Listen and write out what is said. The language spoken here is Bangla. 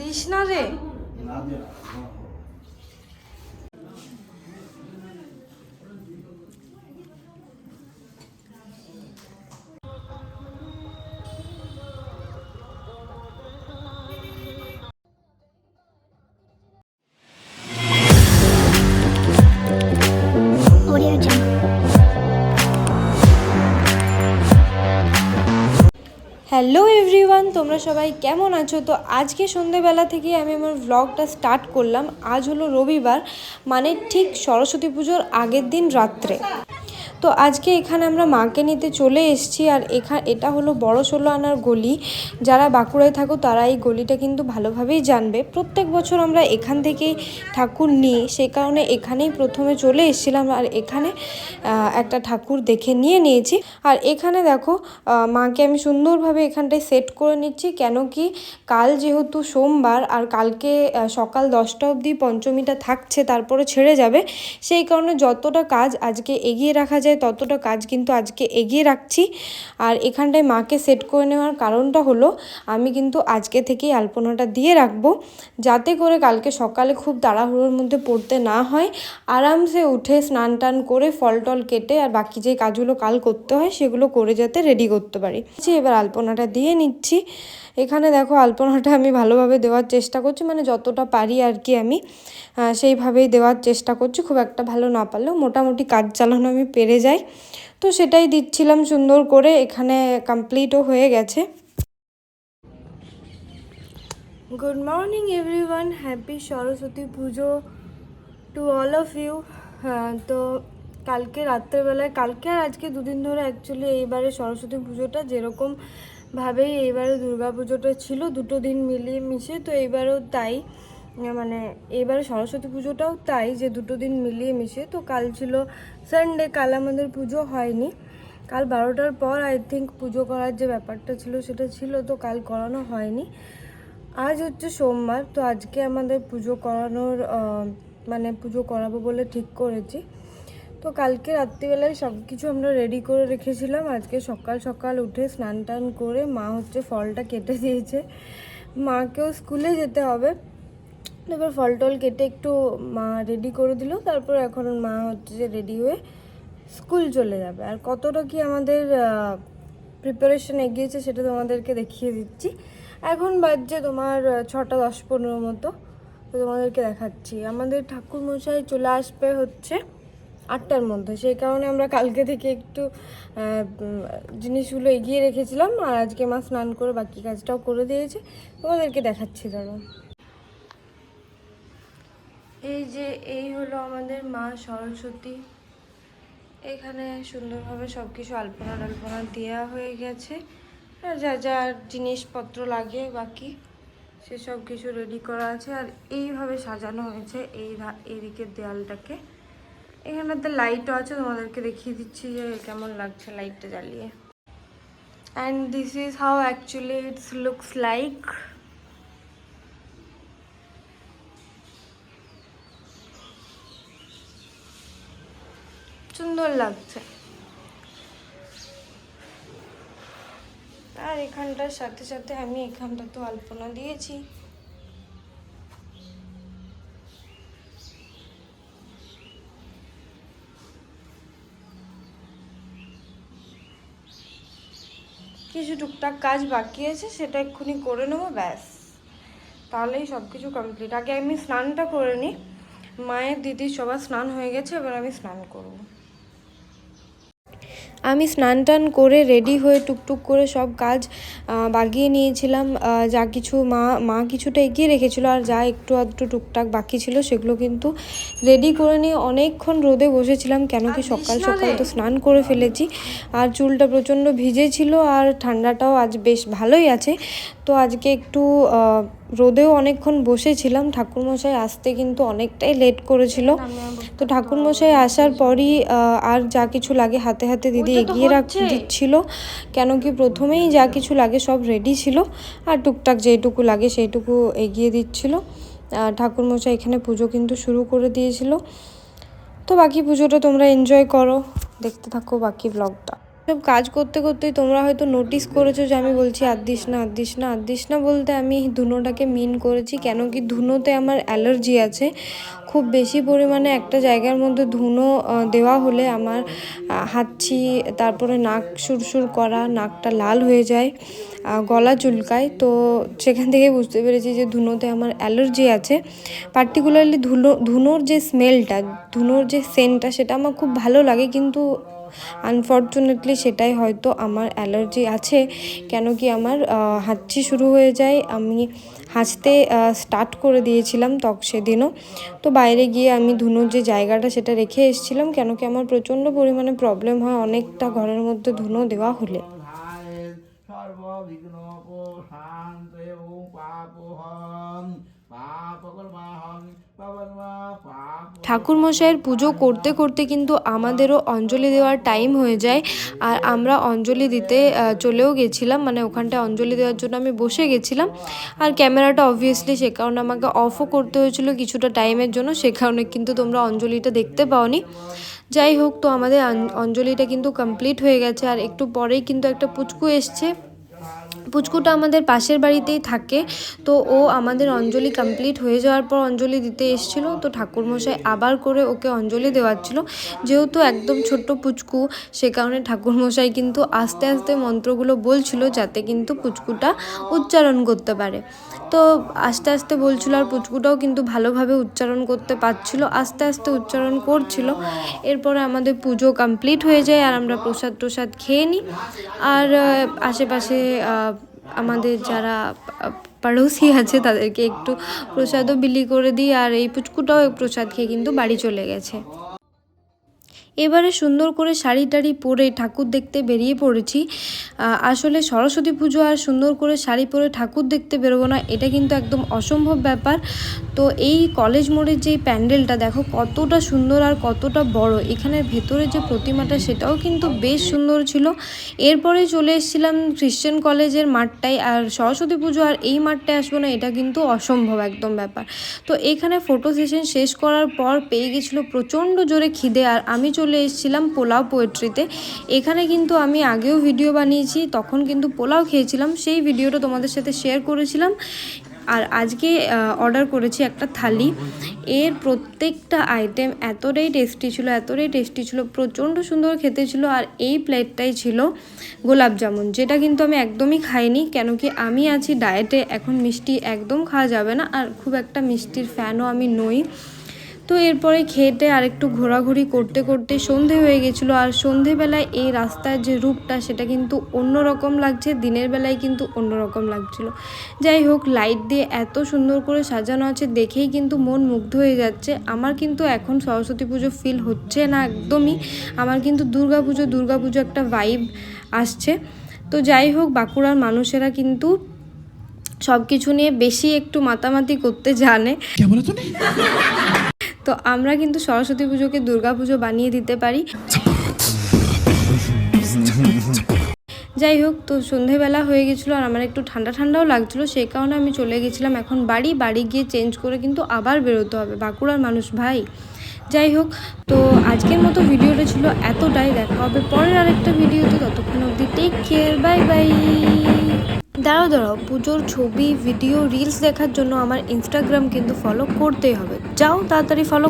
দিস না রে। Audio হ্যালো এভরিওয়ান, তোমরা সবাই কেমন আছো? তো আজকে সন্ধেবেলা থেকে আমি আমার ভ্লগটা স্টার্ট করলাম। আজ হলো রবিবার মানে ঠিক সরস্বতী পুজোর আগের দিন রাত্রে। তো আজকে এখানে আমরা মাকে নিতে চলে এসেছি আর এখা, এটা হলো বড় ষোলো আনার গলি। যারা বাঁকুড়ায় থাকো তারা এই গলিটা কিন্তু ভালোভাবেই জানবে। প্রত্যেক বছর আমরা এখান থেকেই ঠাকুর নিই। সেই কারণে এখানেই প্রথমে চলে এসেছিলাম আর এখানে একটা ঠাকুর দেখে নিয়ে নিয়েছি। আর এখানে দেখো মাকে আমি সুন্দরভাবে এখানটায় সেট করে নিচ্ছি। কেন কি কাল যেহেতু সোমবার আর কালকে সকাল দশটা অবধি পঞ্চমীটা থাকছে, তারপরে ছেড়ে যাবে। সেই কারণে যতটা কাজ আজকে এগিয়ে রাখা যায় ততটা কাজ কিন্তু আজকে এগিয়ে রাখছি। আর এখানটায় মাকে সেট করে নেওয়ার কারণটা হলো, আমি কিন্তু আজকে থেকেই আলপনাটা দিয়ে রাখব। যাতে করে কালকে সকালে খুব তাড়াহুড়োর মধ্যে পড়তে না হয়। আরামসে উঠে স্নান টান করে ফল টল কেটে আর বাকি যে কাজগুলো কাল করতে হয় সেগুলো করে যাতে রেডি করতে পারি। এবার আলপনাটা দিয়ে নিচ্ছি। এখানে দেখো আলপনাটা আমি ভালোভাবে দেওয়ার চেষ্টা করছি মানে যতটা পারি আর কি আমি সেইভাবেই দেওয়ার চেষ্টা করছি। খুব একটা ভালো না পারলেও মোটামুটি কাজ চালানো আমি পেরে যাই তো সেটাই দিচ্ছিলাম সুন্দর করে, এখানে কমপ্লিটও হয়ে গেছে। Good morning everyone happy Saraswati Puja to all of you তো কালকে রাত্রেবেলায়, কালকে আর আজকে দুদিন ধরে অ্যাকচুয়ালি এইবারে সরস্বতী পুজোটা যেরকম ভাবেই এইবারে দুর্গা পুজোটা ছিল, দুটো দিন মিলিয়ে মিশে, তো এইবারেও তাই। মানে এবারে সরস্বতী পুজোটাও তাই যে দুটো দিন মিলিয়ে মিশে তো কাল ছিল সানডে কাল আমাদের পুজো হয়নি। কাল বারোটার পর আই থিঙ্ক পুজো করার যে ব্যাপারটা ছিল সেটা ছিল, তো কাল করানো হয়নি। আজ হচ্ছে সোমবার, তো আজকে আমাদের পুজো করানোর মানে পুজো করাবো বলে ঠিক করেছি। তো কালকে রাত্রিবেলায় সব কিছু আমরা রেডি করে রেখেছিলাম। আজকে সকাল সকাল উঠে স্নান টান করে মা হচ্ছে ফলটা কেটে দিয়েছে। মাকেও স্কুলে যেতে হবে। এবার ফল টল কেটে একটু মা রেডি করে দিল, তারপর এখন মা হচ্ছে যে রেডি হয়ে স্কুল চলে যাবে। আর কতটা কি আমাদের প্রিপারেশন এগিয়েছে সেটা তোমাদেরকে দেখিয়ে দিচ্ছি। এখন বাজছে তোমার ছটা দশ পনেরো মতো। তো তোমাদেরকে দেখাচ্ছি। আমাদের ঠাকুর মশাই চলে আসবে হচ্ছে আটটার মধ্যে। সেই কারণে আমরা কালকে থেকে একটু জিনিসগুলো এগিয়ে রেখেছিলাম। আর আজকে মা স্নান করে বাকি কাজটাও করে দিয়েছে। তোমাদেরকে দেখাচ্ছি ধরো। এই যে এই হলো আমাদের মা সরস্বতী। এখানে সুন্দরভাবে সব কিছু আলপনা টালপনা দেওয়া হয়ে গেছে। যা যা জিনিসপত্র লাগে বাকি সেসব কিছু রেডি করা আছে। আর এইভাবে সাজানো হয়েছে এই এইদিকের দেয়ালটাকে। এখানটাতে লাইটও আছে, তোমাদেরকে দেখিয়ে দিচ্ছি যে কেমন লাগছে লাইটটা জ্বালিয়ে। And this is how actually it's looks like সুন্দর লাগছে। আর এখানটার সাথে সাথে আমি এখানটা তো আলপনা দিয়েছি। কিছু টুকটাক কাজ বাকি আছে, সেটা এক্ষুনি করে নেব, ব্যাস। তাহলেই সব কিছু কমপ্লিট আগে আমি স্নানটা করে নিই। মায়ের দিদির সবার স্নান হয়ে গেছে, এবার আমি স্নান করব। আমি স্নান টান করে রেডি হয়ে টুকটুক করে সব কাজ বাগিয়ে নিয়েছিলাম। যা কিছু মা মা কিছুটা এগিয়ে রেখেছিল আর যা একটু আধটু টুকটাক বাকি ছিল সেগুলো কিন্তু রেডি করে নিয়ে অনেকক্ষণ রোদে বসেছিলাম। কেন কি সকাল সকাল তো স্নান করে ফেলেছি। আর চুলটা প্রচণ্ড ভিজেছিল আর ঠান্ডাটাও আজ বেশ ভালোই আছে। তো আজকে একটু রোদেও অনেকক্ষণ বসেছিলাম। ঠাকুরমশাই আসতে কিন্তু অনেকটাই লেট করেছিল। তো ঠাকুরমশাই আসার পরই আর যা কিছু লাগে হাতে হাতে দিদি এগিয়ে রাখ দিচ্ছিল। কেন কি প্রথমেই যা কিছু লাগে সব রেডি ছিল। আর টুকটাক যেটুকু লাগে সেইটুকু এগিয়ে দিচ্ছিল। আর ঠাকুরমশাই এখানে পুজো কিন্তু শুরু করে দিয়েছিল। তো বাকি পুজোটা তোমরা এনজয় করো। দেখতে থাকো বাকি ব্লগটা সব কাজ করতে করতেই তোমরা হয়তো নোটিস করেছ যে আমি বলছি, আর দিস না আদিস না আদিস না বলতে আমি ধুনোটাকে মিন করেছি, কেন কি ধুনোতে আমার অ্যালার্জি আছে। খুব বেশি পরিমাণে একটা জায়গার মধ্যে ধুনো দেওয়া হলে আমার হাঁচি, তারপরে নাক সুরসুর করা, নাকটা লাল হয়ে যায় গলা চুলকায়। তো সেখান থেকে বুঝতে পেরেছি যে ধুনোতে আমার অ্যালার্জি আছে। পার্টিকুলারলি ধুলো ধুনোর যে স্মেলটা ধুনোর যে সেন্টটা সেটা আমার খুব ভালো লাগে। কিন্তু আনফর্চুনেটলি সেটাই হয়তো আমার অ্যালার্জি আছে। কেন কি আমার হাঁচি শুরু হয়ে যায়। আমি হাঁচতে স্টার্ট করে দিয়েছিলাম তক সেদিনও। তো বাইরে গিয়ে আমি ধুনোর যে জায়গাটা সেটা রেখে এসেছিলাম, কেন কি আমার প্রচণ্ড পরিমাণে প্রবলেম হয় অনেকটা ঘরের মধ্যে ধুনো দেওয়া হলে। পাপ ঠাকুর মশাইয়ের পুজো করতে করতে কিন্তু আমাদেরও অঞ্জলি দেওয়ার টাইম হয়ে যায়। আর আমরা অঞ্জলি দিতে চলেও গেছিলাম। মানে ওখানটায় অঞ্জলি দেওয়ার জন্য আমি বসে গেছিলাম। আর ক্যামেরাটা অবভিয়াসলি সে কারণে আমাকে অফও করতে হয়েছিল কিছুটা টাইমের জন্য। সে কারণে কিন্তু তোমরা অঞ্জলিটা দেখতে পাওনি। যাই হোক, তো আমাদের অঞ্জলিটা কিন্তু কমপ্লিট হয়ে গেছে। আর একটু পরেই কিন্তু একটা পুচকু এসছে। পুচকুটা আমাদের পাশের বাড়িতেই থাকে। তো ও আমাদের অঞ্জলি কমপ্লিট হয়ে যাওয়ার পর অঞ্জলি দিতে এসেছিল। তো ঠাকুরমশাই আবার করে ওকে অঞ্জলি দেওয়ার ছিল যেহেতু একদম ছোট্ট পুচকু, সে কারণে ঠাকুরমশাই কিন্তু আস্তে আস্তে মন্ত্রগুলো বলছিল যাতে কিন্তু পুচকুটা উচ্চারণ করতে পারে। তো আস্তে আস্তে বলছিল আর পুচকুটাও কিন্তু ভালোভাবে উচ্চারণ করতে পারছিল, আস্তে আস্তে উচ্চারণ করছিল। এরপরে আমাদের পুজো কমপ্লিট হয়ে যায় আর আমরা প্রসাদ প্রসাদ খেয়ে নিই। আর আশেপাশে আমাদের যারা পড়োশি আছে তাদেরকে একটু প্রসাদও বিলি করে দিই। আর এই পুচকুটাও প্রসাদ খেয়ে কিন্তু বাড়ি চলে গেছে। এবারে সুন্দর করে শাড়ি টাড়ি পরে ঠাকুর দেখতে বেরিয়ে পড়েছি। আসলে সরস্বতী পুজো আর সুন্দর করে শাড়ি পরে ঠাকুর দেখতে বেরোবো না, এটা কিন্তু একদম অসম্ভব ব্যাপার। তো এই কলেজ মোড়ের যে প্যান্ডেলটা, দেখো কতটা সুন্দর আর কতটা বড়। এখানের ভেতরে যে প্রতিমাটা, সেটাও কিন্তু বেশ সুন্দর ছিল। এরপরে চলে এসেছিলাম খ্রিশ্চান কলেজের মাঠটায়, আর সরস্বতী পুজো আর এই মাঠটায় আসব না, এটা কিন্তু অসম্ভব একদম ব্যাপার। তো এখানে ফটো সেশন শেষ করার পর পেয়ে গেছিল প্রচণ্ড জোরে খিদে, আর আমি এসেছিলাম পোলাও পোয়েট্রিতে এখানে কিন্তু আমি আগেও ভিডিও বানিয়েছি, তখন কিন্তু পোলাও খেয়েছিলাম, সেই ভিডিওটা তোমাদের সাথে শেয়ার করেছিলাম। আর আজকে অর্ডার করেছি একটা থালি। এর প্রত্যেকটা আইটেম এতটাই টেস্টি ছিল, এতটাই টেস্টি ছিল, প্রচণ্ড সুন্দর খেতে ছিল। আর এই প্লেটটাই ছিল গোলাপ জামুন, যেটা কিন্তু আমি একদমই খাইনি, কেন কি আমি আছি ডায়েটে এখন মিষ্টি একদম খাওয়া যাবে না। আর খুব একটা মিষ্টির ফ্যানও আমি নই। তো এরপরে খেটে আর একটু ঘোরাঘুরি করতে করতে সন্ধে হয়ে গেছিল, আর সন্ধেবেলায় এই রাস্তার যে রূপটা সেটা কিন্তু অন্যরকম লাগছে, দিনের বেলায় কিন্তু অন্যরকম লাগছিল। যাই হোক লাইট দিয়ে এত সুন্দর করে সাজানো আছে, দেখেই কিন্তু মন মুগ্ধ হয়ে যাচ্ছে। আমার কিন্তু এখন সরস্বতী পুজো ফিল হচ্ছে না একদমই, আমার কিন্তু দুর্গা পুজো দুর্গা পুজো একটা ভাইব আসছে। তো যাই হোক, বাঁকুড়ার মানুষেরা কিন্তু সব কিছু নিয়ে বেশি একটু মাতামাতি করতে জানে। তো আমরা কিন্তু সরস্বতী পুজোকে দুর্গা পুজো বানিয়ে দিতে পারি। যাই হোক তো সন্ধেবেলা হয়ে গেছিল আর আমার একটু ঠান্ডা ঠান্ডাও লাগছিল, সেই কারণে আমি চলে গেছিলাম এখন বাড়ি। বাড়ি গিয়ে চেঞ্জ করে কিন্তু আবার বেরোতে হবে, বাঁকুড়ার মানুষ ভাই। যাই হোক তো আজকের মতো ভিডিওটা ছিল এতটাই। দেখা হবে পরের আরেকটা ভিডিওতে। ততক্ষণ অবধি টেক কেয়ার বাই বাই দাঁড়াও দাঁড়াও, পুজোর ছবি ভিডিও রিলস দেখার জন্য আমার ইনস্টাগ্রাম কিন্তু ফলো করতেই হবে। যাও তাড়াতাড়ি ফলো